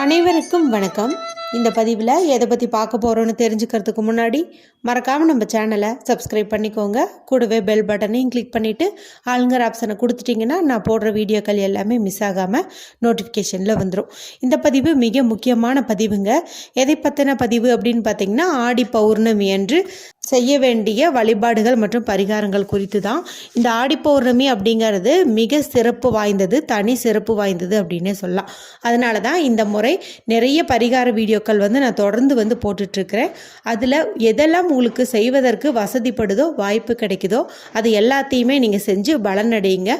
அனைவருக்கும் வணக்கம். இந்த பதிவில் எதை பற்றி பார்க்க போகிறோன்னு தெரிஞ்சுக்கிறதுக்கு முன்னாடி மறக்காமல் நம்ம சேனலை சப்ஸ்கிரைப் பண்ணிக்கோங்க. கூடவே பெல் பட்டனையும் கிளிக் பண்ணிவிட்டு ஆளுங்கர் ஆப்ஷனை கொடுத்துட்டிங்கன்னா நான் போடுற வீடியோக்கள் எல்லாமே மிஸ் ஆகாமல் நோட்டிஃபிகேஷனில் வந்துடும் இந்த பதிவு மிக முக்கியமான பதிவுங்க. எதை பற்றின பதிவு அப்படின்னு பார்த்தீங்கன்னா ஆடி பௌர்ணமி அன்று செய்ய வேண்டிய வழிபாடுகள் மற்றும் பரிகாரங்கள் குறித்து தான் இந்த ஆடி பௌர்ணமி அப்படிங்கிறது மிக சிறப்பு வாய்ந்தது தனி சிறப்பு வாய்ந்தது அப்படின்னே சொல்லலாம். அதனால தான் இந்த முறை நிறைய பரிகார வீடியோக்கள் வந்து நான் தொடர்ந்து வந்து போட்டுட்ருக்கிறேன். அதில் எதெல்லாம் உங்களுக்கு செய்வதற்கு வசதிப்படுதோ வாய்ப்பு கிடைக்குதோ அது எல்லாத்தையுமே நீங்கள் செஞ்சு பலனடையுங்க.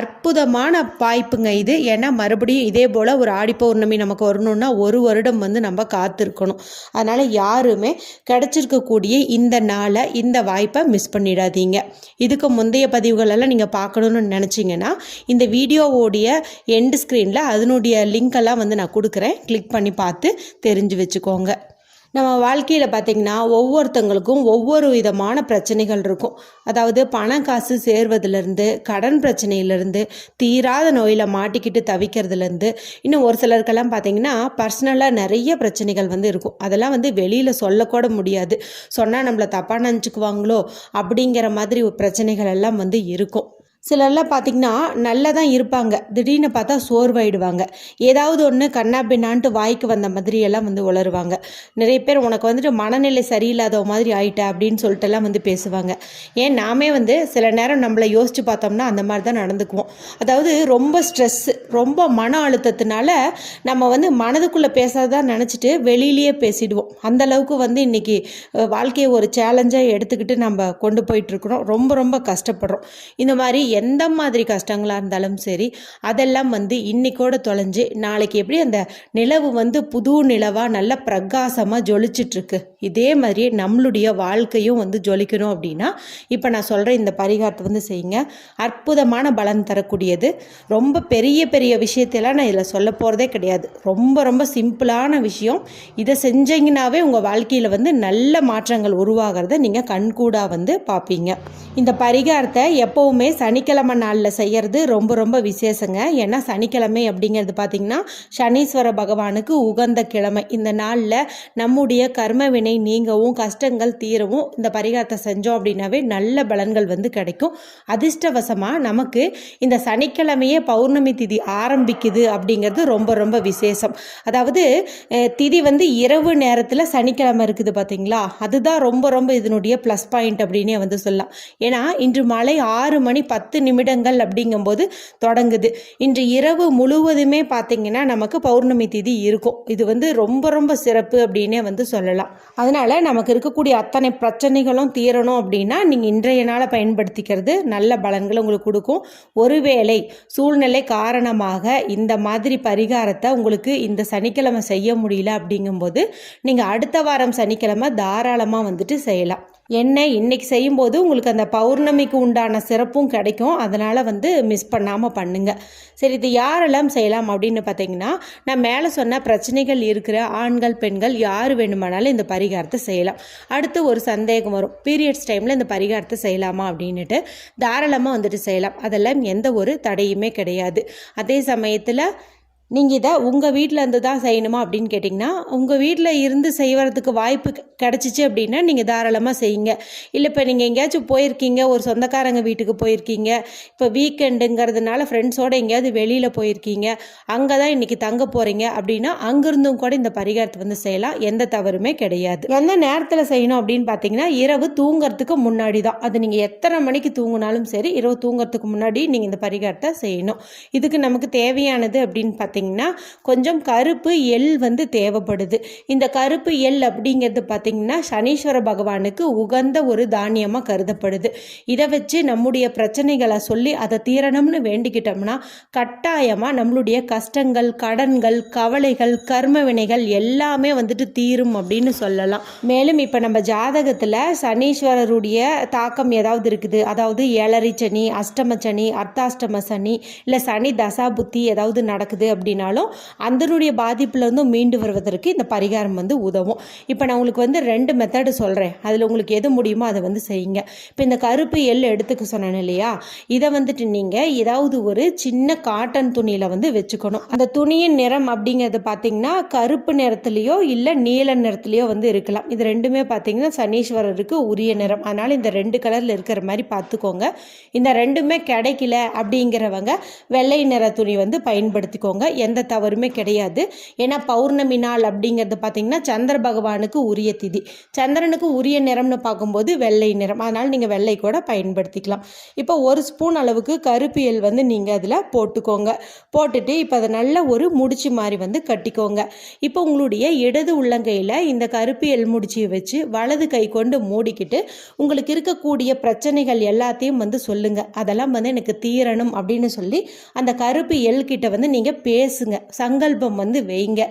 அற்புதமான வாய்ப்புங்க இது. ஏன்னா மறுபடியும் இதே போல் ஒரு ஆடி பௌர்ணமி நமக்கு வரணும்னா ஒரு வருடம் வந்து நம்ம காத்திருக்கணும். அதனால் யாருமே கிடச்சிருக்கக்கூடிய இந்த நாளை இந்த வாய்ப்பை மிஸ் பண்ணிடாதீங்க. இதுக்கு முந்தைய பதிவுகளெல்லாம் நீங்கள் பார்க்கணுன்னு நினச்சிங்கன்னா இந்த வீடியோவோடைய எண்டு ஸ்க்ரீனில் அதனுடைய லிங்க் எல்லாம் வந்து நான் கொடுக்குறேன். கிளிக் பண்ணி பார்த்து தெரிஞ்சு வச்சுக்கோங்க. நம்ம வாழ்க்கையில் பார்த்திங்கன்னா ஒவ்வொருத்தங்களுக்கும் ஒவ்வொரு விதமான பிரச்சனைகள் இருக்கும். அதாவது பணம் காசு சேர்வதிலிருந்து கடன் பிரச்சனையிலேருந்து தீராத நோயில் மாட்டிக்கிட்டு தவிக்கிறதுலேருந்து இன்னும் ஒரு சிலருக்கெல்லாம் பார்த்திங்கன்னா பர்சனலாக நிறைய பிரச்சனைகள் வந்து இருக்கும். அதெல்லாம் வந்து வெளியில் சொல்லக்கூட முடியாது. சொன்னால் நம்மளை தப்பாக நினச்சிக்குவாங்களோ அப்படிங்கிற மாதிரி பிரச்சனைகள் எல்லாம் வந்து இருக்கும். சிலர்லாம் பார்த்திங்கன்னா நல்லா தான் இருப்பாங்க. திடீர்னு பார்த்தா சோர்வாயிடுவாங்க. ஏதாவது ஒன்று கண்ணா பின்னான்ட்டு வாய்க்கு வந்த மாதிரியெல்லாம் வந்து உளருவாங்க. நிறைய பேர் உனக்கு வந்துட்டு மனநிலை சரியில்லாத மாதிரி ஆயிட்ட அப்படின்னு சொல்லிட்டுலாம் வந்து பேசுவாங்க. ஏன் நாமே வந்து சில நேரம் நம்மளை யோசித்து பார்த்தோம்னா அந்த மாதிரி தான் நடந்துக்குவோம். அதாவது ரொம்ப ஸ்ட்ரெஸ்ஸு ரொம்ப மன அழுத்தத்தினால நம்ம வந்து மனதுக்குள்ளே பேசாதான் நினச்சிட்டு வெளியிலேயே பேசிடுவோம். அந்தளவுக்கு வந்து இன்றைக்கி வாழ்க்கையை ஒரு சேலஞ்சாக எடுத்துக்கிட்டு நம்ம கொண்டு போயிட்டுருக்குறோம் ரொம்ப ரொம்ப கஷ்டப்படுறோம். இந்த மாதிரி எந்த மாதிரி கஷ்டங்களாக இருந்தாலும் சரி அதெல்லாம் வந்து இன்னைக்கோட தொலைஞ்சு நாளைக்கு எப்படி அந்த நிலவு வந்து புது நிலவாக நல்ல பிரகாசமாக ஜொலிச்சிட்ருக்கு. இதே மாதிரியே நம்மளுடைய வாழ்க்கையும் வந்து ஜொலிக்கணும் அப்படின்னா இப்போ நான் சொல்கிற இந்த பரிகாரத்தை வந்து செய்யுங்க. அற்புதமான பலன் தரக்கூடியது. ரொம்ப பெரிய பெரிய விஷயத்தையெல்லாம் நான் இதில் சொல்ல போகிறதே கிடையாது. ரொம்ப ரொம்ப சிம்பிளான விஷயம். இதை செஞ்சீங்கன்னாவே உங்கள் வாழ்க்கையில் வந்து நல்ல மாற்றங்கள் உருவாகிறத நீங்கள் கண்கூடாக வந்து பார்ப்பீங்க இந்த பரிகாரத்தை எப்போவுமே சனி சனிக்கிழமை நாளில் செய்கிறது ரொம்ப ரொம்ப விசேஷங்க. ஏன்னா சனிக்கிழமை அப்படிங்கிறது பார்த்திங்கன்னா சனீஸ்வர பகவானுக்கு உகந்த கிழமை. இந்த நாளில் நம்முடைய கர்ம வினை நீங்கவும் கஷ்டங்கள் தீரவும் இந்த பரிகாரத்தை செஞ்சோம் அப்படின்னாவே நல்ல பலன்கள் வந்து கிடைக்கும். அதிர்ஷ்டவசமாக நமக்கு இந்த சனிக்கிழமையே பௌர்ணமி திதி ஆரம்பிக்குது அப்படிங்கிறது ரொம்ப ரொம்ப விசேஷம். அதாவது திதி வந்து இரவு நேரத்தில் சனிக்கிழமை இருக்குது பார்த்தீங்களா அதுதான் ரொம்ப ரொம்ப இதனுடைய ப்ளஸ் பாயிண்ட் அப்படின்னே வந்து சொல்லலாம். ஏன்னா இன்று மாலை ஆறு மணி பத்து பத்து நிமிடங்கள் அப்படிங்கும்போது தொடங்குது. இன்று இரவு முழுவதுமே பார்த்தீங்கன்னா நமக்கு பௌர்ணமி திதி இருக்கும். இது வந்து ரொம்ப ரொம்ப சிறப்பு அப்படின்னே வந்து சொல்லலாம். அதனால் நமக்கு இருக்கக்கூடிய அத்தனை பிரச்சனைகளும் தீரணும் அப்படின்னா நீங்கள் இன்றைய நாளை பயன்படுத்திக்கிறது நல்ல பலன்களை உங்களுக்கு கொடுக்கும். ஒருவேளை சூழ்நிலை காரணமாக இந்த மாதிரி பரிகாரத்தை உங்களுக்கு இந்த சனிக்கிழமை செய்ய முடியல அப்படிங்கும்போது நீங்கள் அடுத்த வாரம் சனிக்கிழமை தாராளமாக வந்துட்டு செய்யலாம். என்ன இன்னைக்கு செய்யும்போது உங்களுக்கு அந்த பௌர்ணமிக்கு உண்டான சிறப்பும் கிடைக்கும். அதனால் வந்து மிஸ் பண்ணாமல் பண்ணுங்கள் சரி இது யாரெல்லாம் செய்யலாம் அப்படின்னு பார்த்தீங்கன்னா நான் மேலே சொன்ன பிரச்சனைகள் இருக்கிற ஆண்கள் பெண்கள் யார் வேணுமானாலும் இந்த பரிகாரத்தை செய்யலாம். அடுத்து ஒரு சந்தேகம் வரும். பீரியட்ஸ் டைமில் இந்த பரிகாரத்தை செய்யலாமா அப்படின்னுட்டு தாராளமாக வந்துட்டு செய்யலாம். அதெல்லாம் எந்த ஒரு தடையுமே கிடையாது. அதே சமயத்தில் நீங்கள் இதை உங்கள் வீட்டில் இருந்து தான் செய்யணுமா அப்படின்னு கேட்டிங்கன்னா உங்கள் வீட்டில் இருந்து செய்வதுக்கு வாய்ப்பு கிடச்சிச்சு அப்படின்னா நீங்கள் தாராளமாக செய்யுங்க. இல்லை இப்போ நீங்கள் எங்கேயாச்சும் போயிருக்கீங்க ஒரு சொந்தக்காரங்க வீட்டுக்கு போயிருக்கீங்க இப்போ வீக்கெண்டுங்கிறதுனால ஃப்ரெண்ட்ஸோடு எங்கேயாவது வெளியில் போயிருக்கீங்க அங்கே தான் இன்றைக்கி தங்க போகிறீங்க அப்படின்னா அங்கிருந்தும் கூட இந்த பரிகாரத்தை வந்து செய்யலாம். எந்த தவறுமே கிடையாது. எந்த நேரத்தில் செய்யணும் அப்படின்னு பார்த்தீங்கன்னா இரவு தூங்கிறதுக்கு முன்னாடி தான் அது நீங்கள் எத்தனை மணிக்கு தூங்கினாலும் சரி இரவு தூங்குறதுக்கு முன்னாடி நீங்கள் இந்த பரிகாரத்தை செய்யணும். இதுக்கு நமக்கு தேவையானது அப்படின்னு பார்த்தீங்கன்னா கொஞ்சம் கருப்பு எள் வந்து தேவைப்படுது. இந்த கருப்பு எள் அப்படிங்கிறது பார்த்தீங்கன்னா சனீஸ்வர பகவானுக்கு உகந்த ஒரு தானியமாக கருதப்படுது. இதை வச்சு நம்முடைய பிரச்சனைகளை சொல்லி அதை தீரணும்னு வேண்டிக்கிட்டோம்னா கட்டாயமாக நம்மளுடைய கஷ்டங்கள் கடன்கள் கவலைகள் கர்ம வினைகள் எல்லாமே வந்துட்டு தீரும் அப்படின்னு சொல்லலாம். மேலும் இப்போ நம்ம ஜாதகத்தில் சனீஸ்வரருடைய தாக்கம் ஏதாவது இருக்குது? அதாவது ஏழரை சனி அஷ்டம சனி அர்த்தாஷ்டம சனி இல்லை சனி தசா புத்தி ஏதாவது நடக்குது அப்படின்னாலும் அதனுடைய பாதிப்புலேருந்து மீண்டு வருவதற்கு இந்த பரிகாரம் வந்து உதவும். இப்போ நான் உங்களுக்கு வந்து ரெண்டு மெத்தடு சொல்கிறேன் அதில் உங்களுக்கு எது முடியுமோ அதை வந்து செய்யுங்க. இப்போ இந்த கருப்பு எள் எடுத்துக்க சொன்னேன் இல்லையா? இதை வந்துட்டு நீங்கள் ஏதாவது ஒரு சின்ன காட்டன் துணியில் வந்து வச்சுக்கணும். அந்த துணியின் நிறம் அப்படிங்கிறது பார்த்தீங்கன்னா கருப்பு நிறத்துலையோ இல்லை நீல நிறத்துலையோ வந்து இருக்கலாம். இது ரெண்டுமே பார்த்தீங்கன்னா சனீஸ்வரருக்கு உரிய நிறம். அதனால் இந்த ரெண்டு கலரில் இருக்கிற மாதிரி பார்த்துக்கோங்க இந்த ரெண்டுமே கிடைக்கல அப்படிங்கிறவங்க வெள்ளை நிற துணி வந்து பயன்படுத்திக்கோங்க. எந்த தவறுமே கிடையாது. ஏன்னா பௌர்ணமி நாள் அப்படிங்கிறது பார்த்தீங்கன்னா சந்திர பகவானுக்கு உரிய திதி. சந்திரனுக்கு உரிய நிறம்னு பார்க்கும்போது வெள்ளை நிறம். அதனால் நீங்கள் வெள்ளை கூட பயன்படுத்திக்கலாம். இப்போ ஒரு ஸ்பூன் அளவுக்கு கருப்பியல் வந்து நீங்கள் அதில் போட்டுக்கோங்க. போட்டுட்டு இப்போ அதை நல்ல ஒரு முடிச்சு மாதிரி வந்து கட்டிக்கோங்க. இப்போ உங்களுடைய இடது உள்ளங்கையில் இந்த கருப்பியல் முடிச்சியை வச்சு வலது கை கொண்டு மூடிக்கிட்டு உங்களுக்கு இருக்கக்கூடிய பிரச்சனைகள் எல்லாத்தையும் வந்து சொல்லுங்கள் அதெல்லாம் வந்து எனக்கு தீரணும் அப்படின்னு சொல்லி அந்த கருப்பு எல் கிட்ட வந்து நீங்கள் பே பேசுங்க. சங்கல்பம் வந்து வைங்க.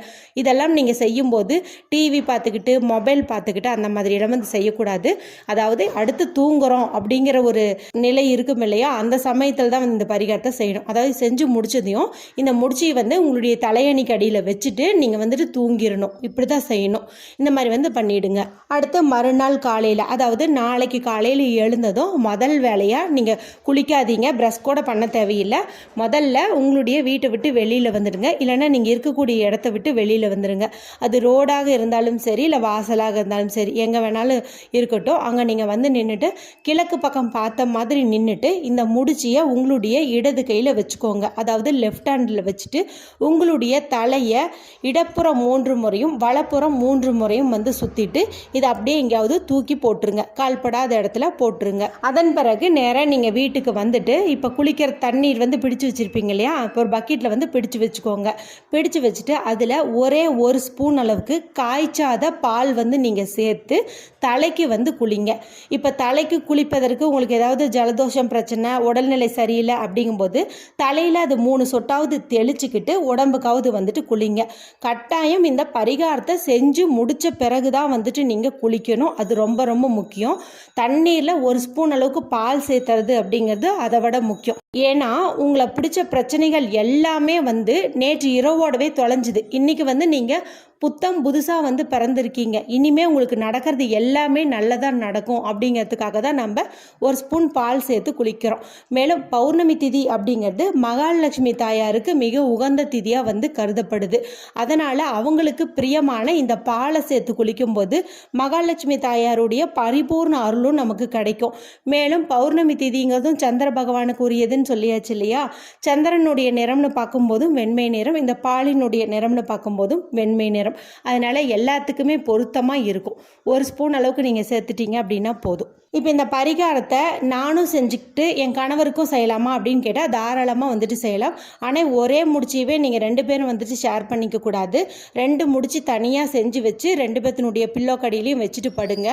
இதெல்லாம் நீங்கள் செய்யும்போது டிவி பார்த்துக்கிட்டு மொபைல் பார்த்துக்கிட்டு அந்த மாதிரியிடம் வந்து செய்யக்கூடாது. அதாவது அடுத்து தூங்குறோம் அப்படிங்கிற ஒரு நிலை இருக்கும் இல்லையா? அந்த சமயத்தில் தான் வந்து இந்த பரிகாரத்தை செய்யணும். அதாவது செஞ்சு முடிச்சதையும் இந்த முடிச்சியை வந்து உங்களுடைய தலையணிக்கு அடியில் வச்சுட்டு நீங்கள் வந்துட்டு தூங்கிடணும். இப்படி தான் செய்யணும். இந்த மாதிரி வந்து பண்ணிவிடுங்க அடுத்து மறுநாள் காலையில் அதாவது நாளைக்கு காலையில் எழுந்ததும் முதல் வேலையாக நீங்கள் குளிக்காதீங்க. ப்ரஷ் கூட பண்ண தேவையில்லை. முதல்ல உங்களுடைய வீட்டை விட்டு வெளியில் வந்து வந்துடுங்க. இல்லைன்னா நீங்கள் இருக்கக்கூடிய இடத்த விட்டு வெளியில் வந்துடுங்க அது ரோடாக இருந்தாலும் சரி இல்லை வாசலாக இருந்தாலும் சரி எங்கே வேணாலும் இருக்கட்டும். அங்கே நீங்கள் வந்து நின்றுட்டு கிழக்கு பக்கம் பார்த்த மாதிரி நின்றுட்டு இந்த முடிச்சியை உங்களுடைய இடது கையில் வச்சுக்கோங்க. அதாவது லெஃப்ட் ஹேண்டில் வச்சுட்டு உங்களுடைய தலையை இடப்புறம் மூன்று முறையும் வலப்புறம் மூன்று முறையும் வந்து சுற்றிட்டு இதை அப்படியே எங்கேயாவது தூக்கி போட்டுருங்க. கால்படாத இடத்துல போட்டுருங்க. அதன் பிறகு நேராக நீங்கள் வீட்டுக்கு வந்துட்டு இப்போ குளிக்கிற தண்ணீர் வந்து பிடிச்சு வச்சுருப்பீங்க இல்லையா? இப்போ ஒரு பக்கெட்டில் வந்து பிடிச்சு வச்சுக்கோங்க. பிடிச்சு வச்சுட்டு அதில் ஒரே ஒரு ஸ்பூன் அளவுக்கு காய்ச்சாத பால் வந்து நீங்கள் சேர்த்து தலைக்கு வந்து குளிங்க. இப்போ தலைக்கு குளிப்பதற்கு உங்களுக்கு ஏதாவது ஜலதோஷம் பிரச்சனை உடல்நிலை சரியில்லை அப்படிங்கும்போது தலையில் அது மூணு சொட்டாவது தெளிச்சுக்கிட்டு உடம்புக்காவது வந்துட்டு குளிங்க. கட்டாயம் இந்த பரிகாரத்தை செஞ்சு முடித்த பிறகு தான் வந்துட்டு நீங்கள் குளிக்கணும். அது ரொம்ப ரொம்ப முக்கியம். தண்ணீரில் ஒரு ஸ்பூன் அளவுக்கு பால் சேர்த்துறது அப்படிங்கிறது அதை விட முக்கியம். ஏன்னா உங்களை பிடிச்ச பிரச்சனைகள் எல்லாமே வந்து நேற்று இரவோடவே தொலைஞ்சுது. இன்றைக்கி வந்து நீங்கள் புத்தம் புதுசாக வந்து பிறந்திருக்கீங்க. இனிமேல் உங்களுக்கு நடக்கிறது எல்லாமே நல்லதாக நடக்கும் அப்படிங்கிறதுக்காக தான் நம்ம ஒரு ஸ்பூன் பால் சேர்த்து குளிக்கிறோம். மேலும் பௌர்ணமி திதி அப்படிங்கிறது மகாலட்சுமி தாயாருக்கு மிக உகந்த திதியாக வந்து கருதப்படுது. அதனால் அவங்களுக்கு பிரியமான இந்த பாலை சேர்த்து குளிக்கும்போது மகாலட்சுமி தாயாருடைய பரிபூர்ண அருளும் நமக்கு கிடைக்கும். மேலும் பௌர்ணமி திதிங்கிறதும் சந்திர பகவானுக்கு உரியதுன்னு சொல்லியாச்சு இல்லையா? சந்திரனுடைய நிறம்னு பார்க்கும்போதும் வெண்மை நிறம் இந்த பாலினுடைய நிறம்னு பார்க்கும்போதும் வெண்மை நிறம். அதனால் எல்லாத்துக்குமே பொருத்தமாக இருக்கும். ஒரு ஸ்பூன் அளவுக்கு நீங்கள் சேர்த்துட்டீங்க அப்படின்னா போதும். இப்போ இந்த பரிகாரத்தை நானும் செஞ்சுக்கிட்டு என் கணவருக்கும் செய்யலாமா அப்படின்னு கேட்டால் தாராளமாக வந்துட்டு செய்யலாம். ஆனால் ஒரே முடிச்சியவே நீங்கள் ரெண்டு பேரும் வந்துட்டு ஷேர் பண்ணிக்க கூடாது. ரெண்டு முடிச்சு தனியாக செஞ்சு வச்சு ரெண்டு பேர்த்தினுடைய பில்லோ கடியிலையும் வச்சுட்டு படுங்க.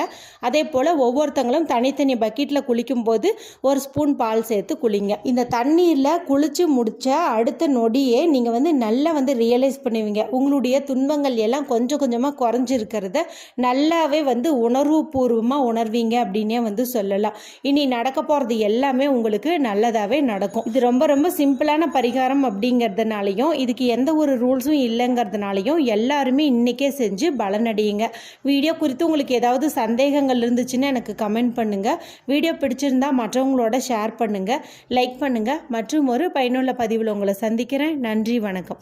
அதே போல் ஒவ்வொருத்தங்களும் தனித்தனி பக்கெட்டில் குளிக்கும்போது ஒரு ஸ்பூன் பால் சேர்த்து குளிங்க. இந்த தண்ணீரில் குளித்து முடித்த அடுத்த நொடியே நீங்கள் வந்து நல்லா வந்து ரியலைஸ் பண்ணுவீங்க. உங்களுடைய துன்பங்கள் எல்லாம் கொஞ்சம் கொஞ்சமாக குறைஞ்சிருக்கிறத நல்லாவே வந்து உணர்வுபூர்வமாக உணர்வீங்க அப்படின்னே வந்து சொல்லலாம். இனி நடக்க போகிறது எல்லாமே உங்களுக்கு நல்லதாகவே நடக்கும். இது ரொம்ப ரொம்ப சிம்பிளான பரிகாரம் அப்படிங்கிறதுனாலையும் இதுக்கு எந்த ஒரு ரூல்ஸும் இல்லைங்கிறதுனாலையும் எல்லாருமே இன்றைக்கே செஞ்சு பலனடையுங்க வீடியோ குறித்து உங்களுக்கு ஏதாவது சந்தேகங்கள் இருந்துச்சுன்னா எனக்கு கமெண்ட் பண்ணுங்கள் வீடியோ பிடிச்சிருந்தா மற்றவங்களோட ஷேர் பண்ணுங்கள் லைக் பண்ணுங்கள் மற்றும் ஒரு பயனுள்ள பதிவில் உங்களை சந்திக்கிறேன். நன்றி வணக்கம்.